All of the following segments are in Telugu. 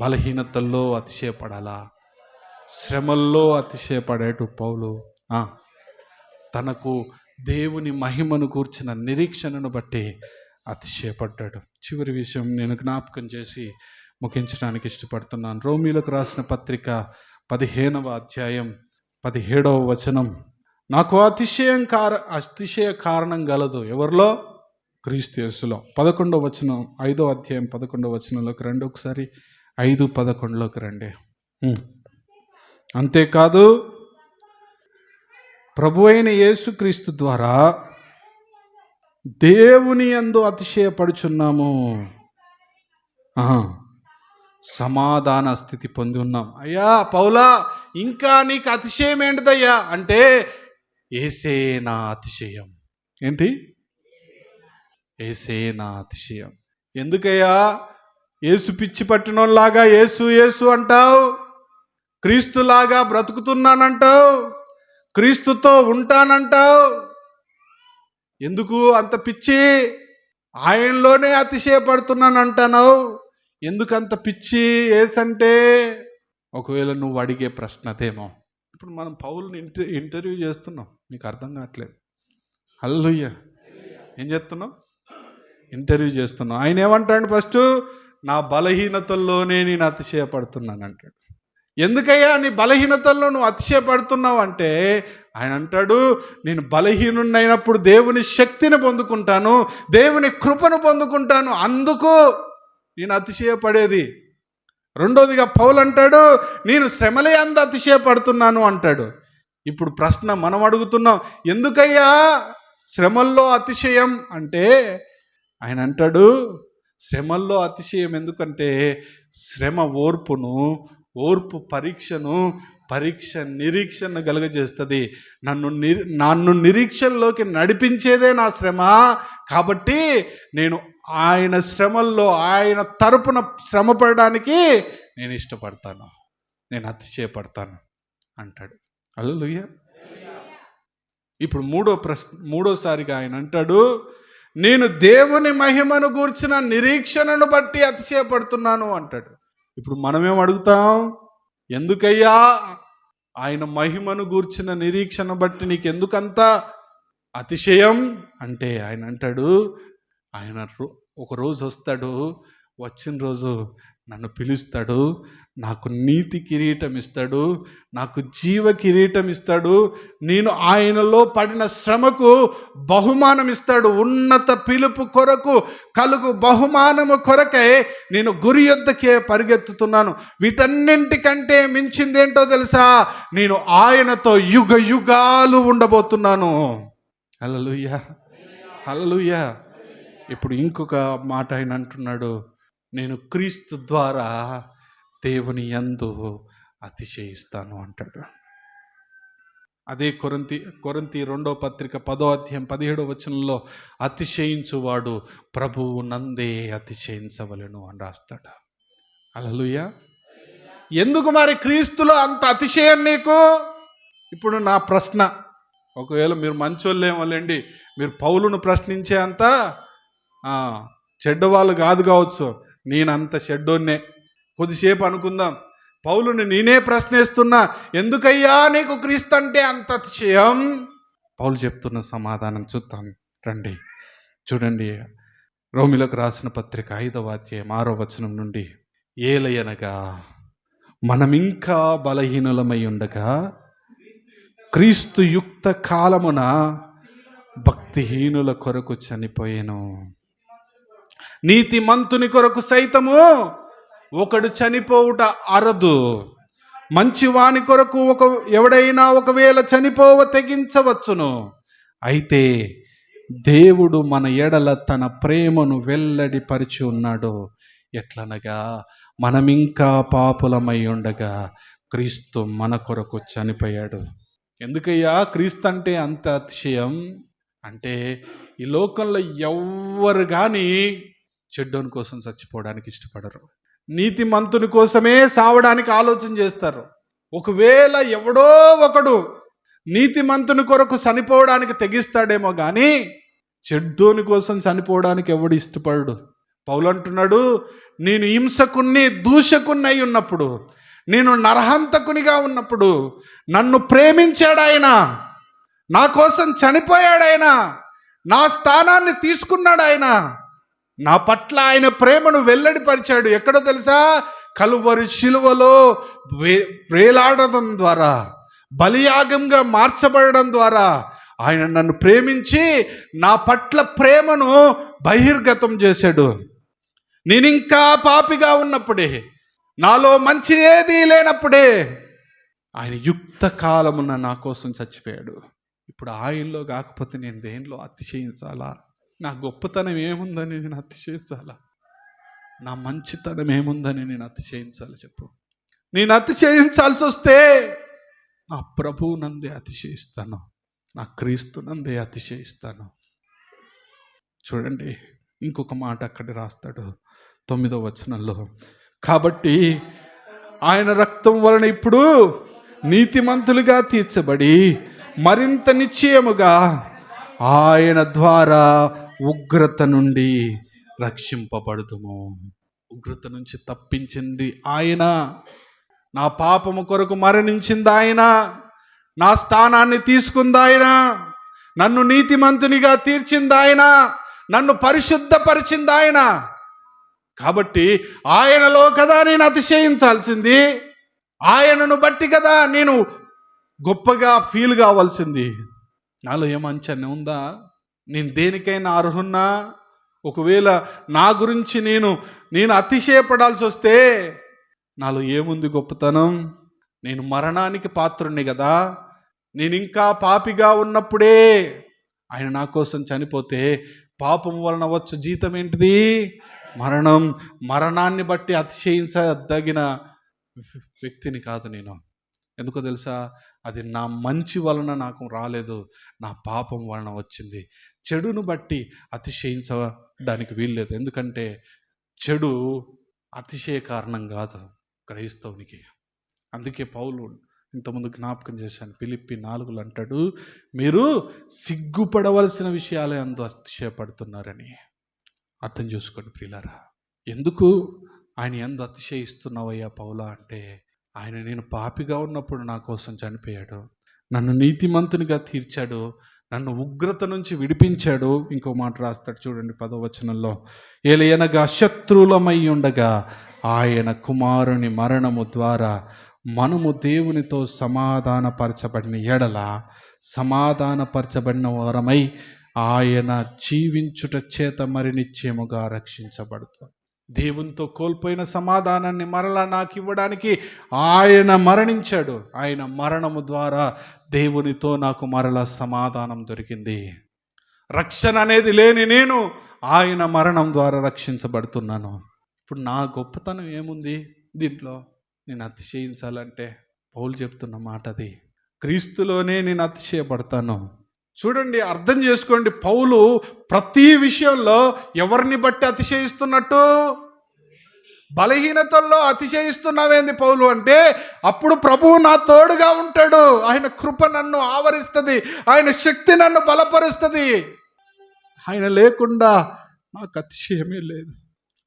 బలహీనతల్లో అతిశయపడాలా? శ్రమల్లో అతిశయపడేటు పౌలు. తనకు దేవుని మహిమను కూర్చిన నిరీక్షణను బట్టి అతిశయపడ్డాడు. చివరి విషయం నేను జ్ఞాపకం చేసి ముఖించడానికి ఇష్టపడుతున్నాను. రోమిలకు రాసిన పత్రిక పదిహేనవ అధ్యాయం పదిహేడవ వచనం నాకు అతిశయం కార అతిశయ కారణం గలదు ఎవరిలో? క్రీస్తు యేసులో. పదకొండవ వచనం ఐదో అధ్యాయం పదకొండవ వచనంలోకి రెండు ఒకసారి. ఐదు పదకొండులోకి రండి. అంతేకాదు ప్రభు అయిన యేసుక్రీస్తు ద్వారా దేవుని యందు అతిశయపడుచున్నాము. సమాధాన స్థితి పొంది ఉన్నాం. అయ్యా పౌలా ఇంకా నీకు అతిశయం ఏంటిదయ్యా? అంటే ఏసే నా అతిశయం. ఏంటి? ఏసే నా అతిశయం. ఎందుకయ్యా? ఏసు పిచ్చి పట్టినోళ్ళలాగా ఏసు ఏసు అంటావు. క్రీస్తులాగా బ్రతుకుతున్నానంటావు. క్రీస్తుతో ఉంటానంటావు. ఎందుకు అంత పిచ్చి? ఆయనలోనే అతిశయపడుతున్నానంటావు ఎందుకు అంత పిచ్చి? ఏసంటే ఒకవేళ నువ్వు అడిగే ప్రశ్న అదేమో ఇప్పుడు మనం పౌల్ని ఇంటర్ ఇంటర్వ్యూ చేస్తున్నాం. మీకు అర్థం కావట్లేదు. హల్లుయ్య ఏం చేస్తున్నావు? ఇంటర్వ్యూ చేస్తున్నాం ఆయన ఏమంటాడు ఫస్ట్? నా బలహీనతల్లోనే నేను అతిశయపడుతున్నాను అంటాడు. ఎందుకయ్యా నీ బలహీనతల్లో నువ్వు అతిశయపడుతున్నావు అంటే ఆయన అంటాడు నేను బలహీనున్నైనప్పుడు దేవుని శక్తిని పొందుకుంటాను దేవుని కృపను పొందుకుంటాను అందుకు నేను అతిశయపడేది. రెండోదిగా పౌలు అంటాడు నేను శ్రమలే అంద అతిశయపడుతున్నాను అంటాడు. ఇప్పుడు ప్రశ్న మనం అడుగుతున్నాం ఎందుకయ్యా శ్రమల్లో అతిశయం అంటే ఆయన అంటాడు శ్రమల్లో అతిశయం ఎందుకంటే శ్రమ ఓర్పును ఓర్పు పరీక్షను పరీక్ష నిరీక్షణ కలుగజేస్తుంది నన్ను నిర్ నన్ను నిరీక్షణలోకి నడిపించేదే నా శ్రమ. కాబట్టి నేను ఆయన శ్రమల్లో ఆయన తరపున శ్రమ పడడానికి నేను ఇష్టపడతాను. నేను అతిశయపడతాను అంటాడు. అల్లుయ్య ఇప్పుడు మూడో ప్రశ్న మూడోసారిగా ఆయన అంటాడు నేను దేవుని మహిమను గూర్చిన నిరీక్షణను బట్టి అతిశయపడుతున్నాను అంటాడు. ఇప్పుడు మనమేం అడుగుతాం? ఎందుకయ్యా? ఆయన మహిమను గూర్చిన నిరీక్షణ బట్టి నీకు ఎందుకంత అతిశయం? అంటే ఆయన అంటాడు ఆయన రో- ఒక రోజు వస్తాడు వచ్చిన రోజు నన్ను పిలుస్తాడు నాకు నీతి కిరీటం ఇస్తాడు నాకు జీవ కిరీటం ఇస్తాడు నేను ఆయనలో పడిన శ్రమకు బహుమానం ఇస్తాడు ఉన్నత పిలుపు కొరకు కలుగు బహుమానము కొరకై నేను గురి యొద్దకే పరిగెత్తుతున్నాను. వీటన్నింటికంటే మించింది ఏంటో తెలుసా? నేను ఆయనతో యుగ యుగాలు ఉండబోతున్నాను. హల్లెలూయ. హల్లెలూయ. ఇప్పుడు ఇంకొక మాట ఆయన అంటున్నాడు. నేను క్రీస్తు ద్వారా దేవుని ఎందు అతిశయిస్తాను అంటాడు. అదే కొరంతి కొరంతి రెండో పత్రిక పదో అధ్యాయం పదిహేడో వచనంలో అతిశయించువాడు ప్రభువు నందే అతిశయించవలను అని రాస్తాడు. అలలుయ ఎందుకు మరి క్రీస్తులో అంత అతిశయం నీకు? ఇప్పుడు నా ప్రశ్న. ఒకవేళ మీరు మంచోళ్ళేమోలేండి మీరు పౌలును ప్రశ్నించే అంత చెడ్డవాళ్ళు కాదు కావచ్చు నేనంత చెడ్డోన్నే కొద్దిసేపు అనుకుందాం. పౌలుని నేనే ప్రశ్నిస్తున్నా ఎందుకయ్యా నీకు క్రీస్తు అంటే అంత అతిశయం? పౌలు చెప్తున్న సమాధానం చూద్దాం. రండి. చూడండి. రోమిలకు రాసిన పత్రిక ఐదవ అధ్యాయం ఆరో వచనం నుండి ఏలయనగా మనమింకా బలహీనులమై ఉండగా క్రీస్తు యుక్త కాలమున భక్తిహీనుల కొరకు చనిపోయాను. నీతిమంతుని కొరకు సైతము ఒకడు చనిపోవుట అరదు. మంచివాని కొరకు ఒక ఎవడైనా ఒకవేళ చనిపోవ తెగించవచ్చును. అయితే దేవుడు మన ఎడల తన ప్రేమను వెల్లడిపరిచి ఉన్నాడు. ఎట్లనగా? మనమింకా పాపులమై ఉండగా క్రీస్తు మన కొరకు చనిపోయాడు. ఎందుకయ్యా? క్రీస్తు అంటే అంత అతిశయం. అంటే ఈ లోకంలో ఎవ్వరు కానీ చెడ్డోని కోసం చచ్చిపోవడానికి ఇష్టపడరు. నీతిమంతుని కోసమే సావడానికి ఆలోచన చేస్తారు. ఒకవేళ ఎవడో ఒకడు నీతిమంతుని కొరకు చనిపోవడానికి తెగిస్తాడేమో కానీ చెడ్డోని కోసం చనిపోవడానికి ఎవడు ఇష్టపడడు. పౌలంటున్నాడు నేను హింసకుణ్ణి దూషకున్నై ఉన్నప్పుడు నేను నరహంతకునిగా ఉన్నప్పుడు నన్ను ప్రేమించాడాయన నా కోసం చనిపోయాడాయన నా స్థానాన్ని తీసుకున్నాడాయన నా పట్ల ఆయన ప్రేమను వెల్లడిపరిచాడు. ఎక్కడో తెలుసా? కలువరి శిలువలో వే వేలాడడం ద్వారా బలియాగంగా మార్చబడడం ద్వారా ఆయన నన్ను ప్రేమించి నా పట్ల ప్రేమను బహిర్గతం చేశాడు. నేను ఇంకా పాపిగా ఉన్నప్పుడే నాలో మంచి ఏది లేనప్పుడే ఆయన యుక్త కాలమున నా కోసం చచ్చిపోయాడు. ఇప్పుడు ఆయనలో కాకపోతే నేను దేనిలో అతిశయించాలా? నా గొప్పతనం ఏముందని నేను అతిశయించాలా? నా మంచితనం ఏముందని నేను అతిశయించాలి చెప్పు. నేను అతిశయించాల్సి వస్తే నా ప్రభువు నందే అతిశయిస్తాను. నా క్రీస్తు నందే అతిశయిస్తాను. చూడండి ఇంకొక మాట అక్కడ రాస్తాడు తొమ్మిదో వచనంలో. కాబట్టి ఆయన రక్తం వలన ఇప్పుడు నీతిమంతులుగా తీర్చబడి మరింత నిశ్చయముగా ఆయన ద్వారా ఉగ్రత నుండి రక్షింపబడుతుము ఉగ్రత నుంచి తప్పించింది ఆయన. నా పాపము కొరకు మరణించింది ఆయన. నా స్థానాన్ని తీసుకుంది ఆయన. నన్ను నీతిమంతునిగా తీర్చింది ఆయన. నన్ను పరిశుద్ధపరిచింది ఆయన. కాబట్టి ఆయనలో కదా నేను అతిశయించాల్సింది. ఆయనను బట్టి కదా నేను గొప్పగా ఫీల్ కావాల్సింది. నాలో ఏమంచనే ఉందా? నేను దేనికైనా అర్హున్నా? ఒకవేళ నా గురించి నేను నేను అతిశయపడాల్సి వస్తే నాలో ఏముంది గొప్పతనం? నేను మరణానికి పాత్రుణ్ణి కదా? నేను ఇంకా పాపిగా ఉన్నప్పుడే ఆయన నా కోసం చనిపోతే పాపం వలన వచ్చు జీతం ఏంటిది? మరణం. మరణాన్ని బట్టి అతిశయించదగిన వ్యక్తిని కాదు నేను. ఎందుకో తెలుసా? అది నా మంచి వలన నాకు రాలేదు నా పాపం వలన వచ్చింది. చెడును బట్టి అతిశయించడానికి వీల్లేదు. ఎందుకంటే చెడు అతిశయ కారణం కాదు క్రైస్తవునికి. అందుకే పౌలు ఇంతకుముందు జ్ఞాపకం చేశాను. పిలిప్పి నాలుగులు అంటాడు మీరు సిగ్గుపడవలసిన విషయాలే అందు అతిశయపడుతున్నారని. అర్థం చేసుకోండి ప్రియులారా. ఎందుకు ఆయన ఎందు అతిశయిస్తున్నావయ్యా పౌలా అంటే ఆయన నేను పాపిగా ఉన్నప్పుడు నా కోసం చనిపోయాడు. నన్ను నీతిమంతునిగా తీర్చాడు. నన్ను ఉగ్రత నుంచి విడిపించాడు. ఇంకో మాట రాస్తాడు చూడండి పదవచనంలో. ఏలయనగా శత్రులమై ఉండగా ఆయన కుమారుని మరణము ద్వారా మనము దేవునితో సమాధానపరచబడిన ఎడల సమాధానపరచబడిన వారమై ఆయన జీవించుట చేత మరి నిశ్చయముగా రక్షించబడుతుంది. దేవునితో కోల్పోయిన సమాధానాన్ని మరలా నాకు ఇవ్వడానికి ఆయన మరణించాడు. ఆయన మరణము ద్వారా దేవునితో నాకు మరలా సమాధానం దొరికింది. రక్షణ అనేది లేని నేను ఆయన మరణం ద్వారా రక్షించబడుతున్నాను. ఇప్పుడు నా గొప్పతనం ఏముంది? దీంట్లో నేను అతిశయించాలంటే పౌలు చెప్తున్న మాట అది క్రీస్తులోనే నేను అతిశయపడతాను. చూడండి అర్థం చేసుకోండి. పౌలు ప్రతి విషయంలో ఎవరిని బట్టి అతిశయిస్తున్నట్టు? బలహీనతల్లో అతిశయిస్తున్నావేంది పౌలు అంటే అప్పుడు ప్రభువు నా తోడుగా ఉంటాడు. ఆయన కృప నన్ను ఆవరిస్తుంది. ఆయన శక్తి నన్ను బలపరుస్తుంది. ఆయన లేకుండా నాకు అతిశయమే లేదు.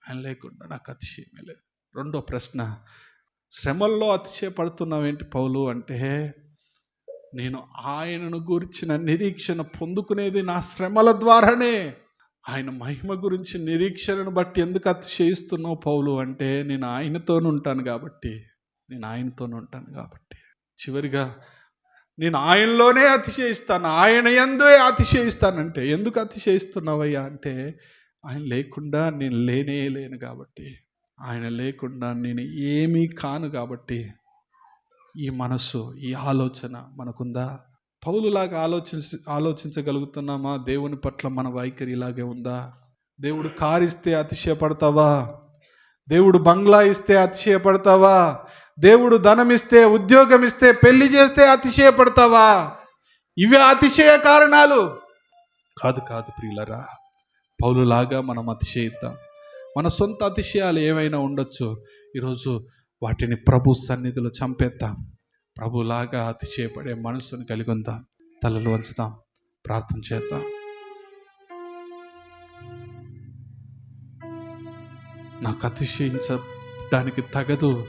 ఆయన లేకుండా నాకు అతిశయమే లేదు. రెండో ప్రశ్న శ్రమల్లో అతిశయపడుతున్నావేంటి పౌలు అంటే నేను ఆయనను గురించిన నిరీక్షణ పొందుకునేది నా శ్రమల ద్వారానే. ఆయన మహిమ గురించి నిరీక్షణను బట్టి ఎందుకు అతిశయిస్తున్నావు పౌలు అంటే నేను ఆయనతోనే ఉంటాను కాబట్టి నేను ఆయనతోనే ఉంటాను కాబట్టి. చివరిగా నేను ఆయనలోనే అతిశయిస్తాను ఆయన ఎందుకే అతిశయిస్తానంటే ఎందుకు అతిశయిస్తున్నావయ్యా అంటే ఆయన లేకుండా నేను లేనే లేను కాబట్టి. ఆయన లేకుండా నేను ఏమీ కాను కాబట్టి. ఈ మనస్సు ఈ ఆలోచన మనకుందా? పౌలులాగా ఆలోచించ ఆలోచించగలుగుతున్నామా? దేవుని పట్ల మన వైఖరి ఇలాగే ఉందా? దేవుడు కారిస్తే అతిశయపడతావా? దేవుడు బంగ్లా ఇస్తే అతిశయపడతావా? దేవుడు ధనం ఇస్తే ఉద్యోగం ఇస్తే పెళ్ళి చేస్తే అతిశయపడతావా? ఇవే అతిశయ కారణాలు. కాదు కాదు ప్రియులరా. పౌలులాగా మనం అతిశయిద్దాం. మన సొంత అతిశయాలు ఏమైనా ఉండొచ్చు. ఈరోజు వాటిని ప్రభు సన్నిధిలో చంపేద్దాం. ప్రభులాగా అతిశయపడే మనసును కలిగి ఉందాం తలలు వంచుదాం. ప్రార్థన చేద్దాం. నాకు అతిశయించడానికి తగదు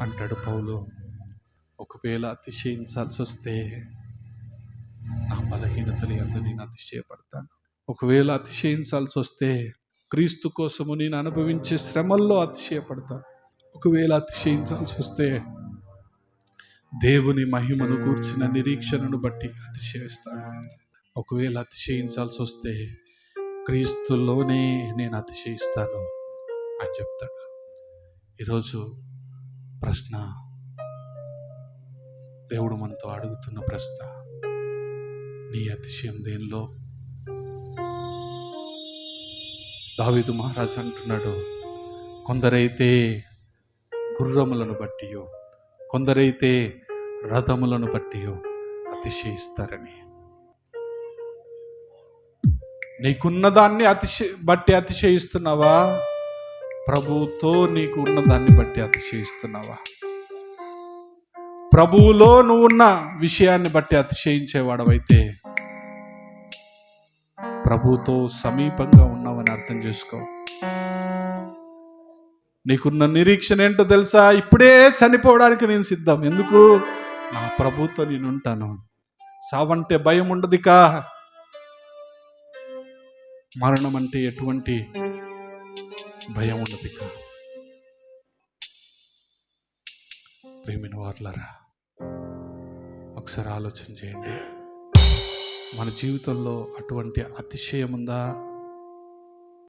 అంటాడు పౌలు. ఒకవేళ అతిశయించాల్సి వస్తే నా బలహీనతలు ఎందు నేను అతిశయపడతాను. ఒకవేళ అతిశయించాల్సి వస్తే క్రీస్తు కోసము నేను అనుభవించే శ్రమల్లో అతిశయపడతాను. ఒకవేళ అతిశయించాల్సి వస్తే దేవుని మహిమను కూర్చిన నిరీక్షణను బట్టి అతిశయిస్తాను. ఒకవేళ అతిశయించాల్సి వస్తే క్రీస్తులోనే నేను అతిశయిస్తాను అని చెప్తాడు. ఈరోజు ప్రశ్న దేవుడు మనతో అడుగుతున్న ప్రశ్న నీ అతిశయం దేనిలో? దావిదు మహారాజు అంటున్నాడు కొందరైతే గుర్రములను బట్టియో. కొందరైతే రథములను బట్టియో అతిశయిస్తారని. నీకున్న దాన్ని అతిశయ బట్టి అతిశయిస్తున్నావా? ప్రభువుతో నీకున్న దాన్ని బట్టి అతిశయిస్తున్నావా? ప్రభువులో నువ్వున్న విషయాన్ని బట్టి అతిశయించేవాడవైతే ప్రభుతో సమీపంగా ఉన్నావని అర్థం చేసుకో. నీకున్న నిరీక్షణ ఏంటో తెలుసా? ఇప్పుడే చనిపోవడానికి నేను సిద్ధం. ఎందుకు? నా ప్రభుత్వం నేను ఉంటాను సావంటే భయం ఉండదుకా మరణం అంటే ఎటువంటి భయం ఉండదుకా ప్రేమిన వార్లరా ఒకసారి ఆలోచన చేయండి. మన జీవితంలో అటువంటి అతిశయం ఉందా